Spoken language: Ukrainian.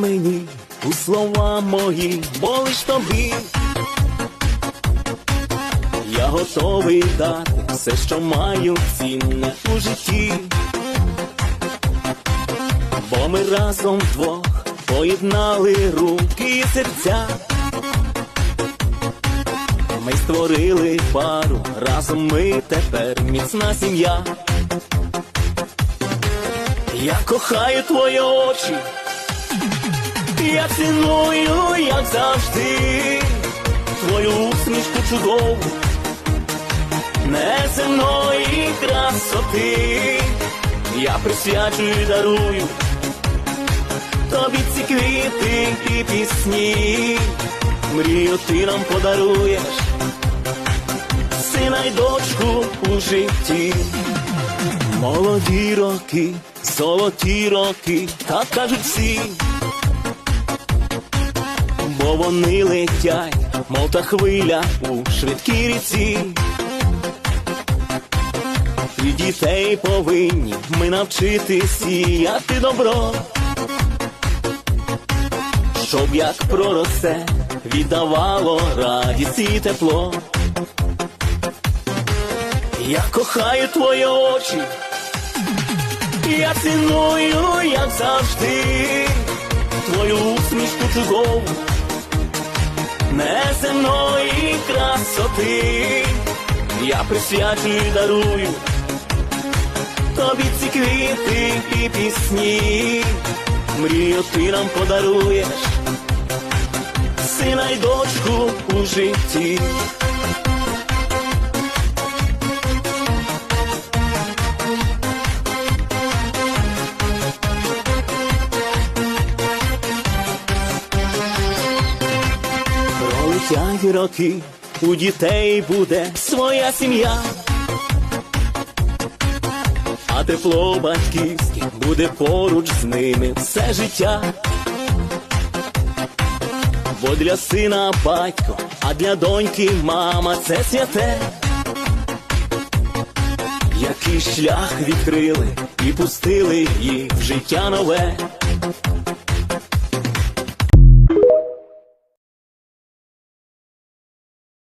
மணி у слова мої, бо лиш тобі. Я готовий дати все, що маю цінне у житті. Бо ми разом вдвох поєднали руки і серця. Ми створили пару, разом ми тепер міцна сім'я. Я кохаю твої очі, я ціную, як завжди, твою усмішку чудову, неземної красоти, я присвячую і дарую тобі ці квіти і пісні, мрію ти нам подаруєш, сина й дочку у житті. Молоді роки, золоті роки, так кажуть всі, бо вони летять, мов та хвиля у швидкій ріці. І дітей повинні ми навчити сіяти добро, щоб як проросе, віддавало радість і тепло. Я кохаю твої очі, я ціную, як завжди, твою усмішку чудову, неземної красоти, я присвячую і дарую тобі ці квіти і пісні, мрію ти нам подаруєш, сина й дочку у житті. Пролетять роки, у дітей буде своя сім'я, а тепло батьківське буде поруч з ними все життя. Бо для сина батько, а для доньки мама це святе. Який шлях відкрили і пустили їх в життя нове.